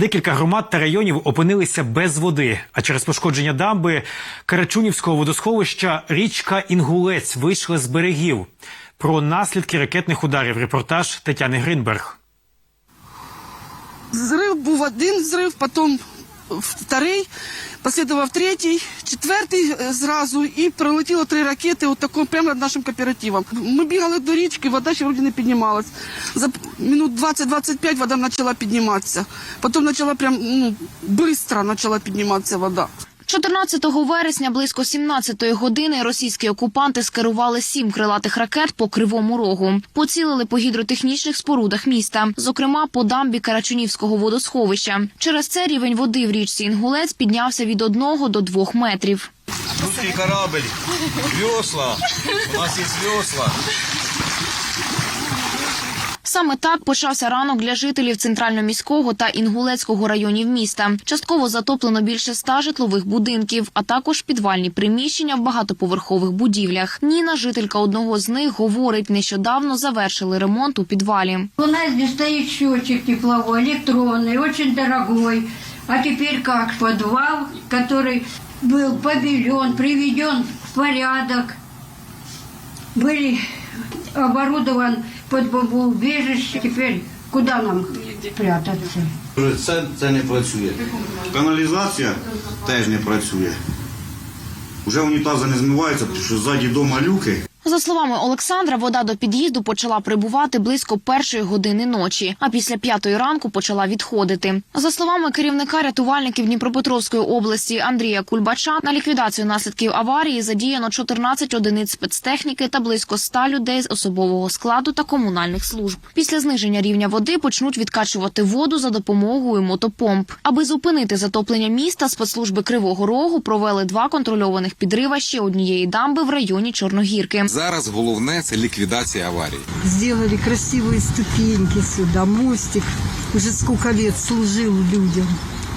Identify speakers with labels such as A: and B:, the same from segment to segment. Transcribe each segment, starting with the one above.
A: Декілька громад та районів опинилися без води. А через пошкодження дамби Карачунівського водосховища річка Інгулець вийшла з берегів. Про наслідки ракетних ударів репортаж Тетяни Гринберг.
B: Зрив був один зрив, потім вторий, послідував третій, четвертий зразу, і прилетіло три ракети отако прямо над нашим кооперативом. Ми бігали до річки, вода ще вроді не піднімалась. За минут 20-25 вода почала підніматися. Потім почала прям ну, швидко почала підніматися вода.
C: 14 вересня близько 17-ї години російські окупанти скерували сім крилатих ракет по кривому рогу. Поцілили по гідротехнічних спорудах міста, зокрема по дамбі Карачунівського водосховища. Через це рівень води в річці Інгулець піднявся від 1 до 2 метрів.
D: Русский корабль, весла, у нас есть весла.
C: Саме так почався ранок для жителів центрально-міського та інгулецького районів міста. Частково затоплено більше ста житлових будинків, а також підвальні приміщення в багатоповерхових будівлях. Ніна, жителька одного з них, говорить, нещодавно завершили ремонт у підвалі.
E: У нас здесь стоит счетчик тепловой, электронный, очень дорогой. А теперь как? Подвал, который был побелен, приведен в порядок. Были оборудован под бомбоубежище. Теперь куда нам прятаться?
D: Це, це не працює. Каналізація теж не працює. Уже унітази не змиваються, тому що ззаді дома люки.
C: За словами Олександра, вода до під'їзду почала прибувати близько першої години ночі, а після п'ятої ранку почала відходити. За словами керівника рятувальників Дніпропетровської області Андрія Кульбача, на ліквідацію наслідків аварії задіяно 14 одиниць спецтехніки та близько 100 людей з особового складу та комунальних служб. Після зниження рівня води почнуть відкачувати воду за допомогою мотопомп. Аби зупинити затоплення міста, спецслужби Кривого Рогу провели два контрольованих підрива ще однієї дамби в районі Чорногірки.
F: Зараз головне це ліквідація аварії.
G: Зробили красиві ступеньки сюди, мостик. Уже сколько років служив людям.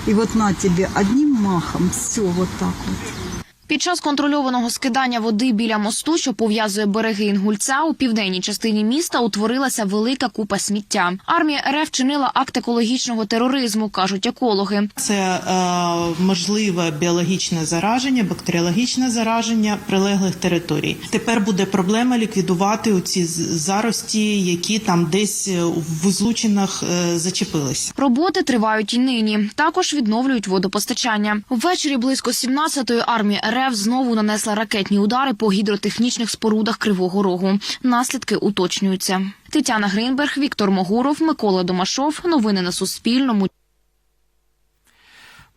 G: І вот на тебе одним махом все вот так вот.
C: Під час контрольованого скидання води біля мосту, що пов'язує береги Інгульця, у південній частині міста утворилася велика купа сміття. Армія РФ чинила акт екологічного тероризму, кажуть екологи.
H: Це е, можливе біологічне зараження, бактеріологічне зараження прилеглих територій. Тепер буде проблема ліквідувати оці з- зарості, які там десь е, в злучинах е, зачепились.
C: Роботи тривають і нині. Також відновлюють водопостачання. Ввечері близько 17-ї армія РФ знову нанесла ракетні удари по гідротехнічних спорудах Кривого Рогу. Наслідки уточнюються. Тетяна Гринберг, Віктор Могуров, Микола Домашов. Новини на Суспільному.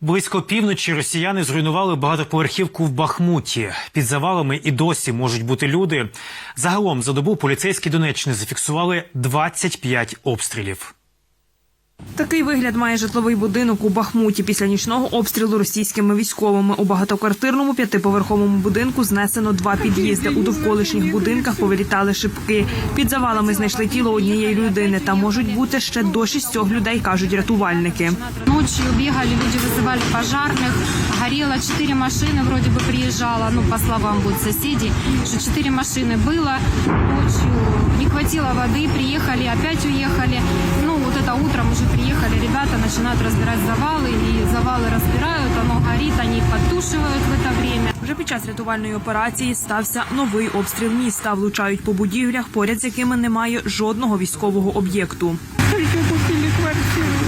A: Близько півночі росіяни зруйнували багатоповерхівку в Бахмуті. Під завалами і досі можуть бути люди. Загалом за добу поліцейські Донеччини зафіксували 25 обстрілів.
I: Такий вигляд має житловий будинок у Бахмуті після нічного обстрілу російськими військовими. У багатоквартирному п'ятиповерховому будинку знесено два під'їзди. У довколишніх будинках повилітали шибки. Під завалами знайшли тіло однієї людини. Та можуть бути ще до шістьох людей, кажуть рятувальники.
J: Ночью бегали, люди вызывали пожарных. Горело четыре машины, вроде бы приезжало, ну, по словам вот соседей, что четыре машины было. Ночью не хватило воды, приехали, опять уехали. Ну, вот это утром уже приехали ребята, начинают разбирать завалы, и завалы разбирают, оно горит, они подтушивают в это время.
I: Вже під час рятувальної операції стався новий обстріл міста. Влучають по будівлях, поряд з якими немає жодного військового об'єкту.
B: Тільки купили квартиру.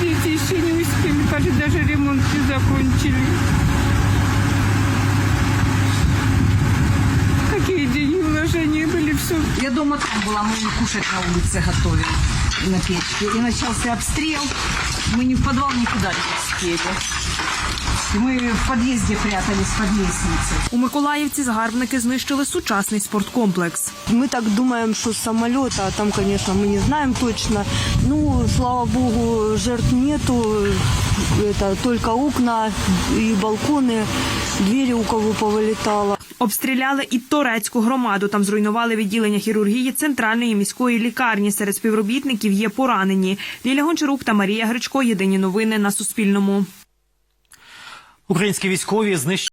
B: Дети ще не успели, кажуть, навіть ремонт не закончили.
G: дома там была, мы кушать на улице готовили на печке. И начался обстрел. Мы ни в подвал никуда не успели. И мы в подъезде прятались под лестницей.
I: У Миколаївці загарбники знищили сучасний спорткомплекс.
K: Мы так думаем, что с самолета, а там, конечно, мы не знаем точно. Ну, слава богу, жертв нету. Это только окна и балконы, двери у кого повылетало.
I: Обстріляли і Торецьку громаду. Там зруйнували відділення хірургії центральної міської лікарні. Серед співробітників є поранені. Ліля Гончарук та Марія Гречко. Єдині новини на Суспільному.
A: Українські військові знищили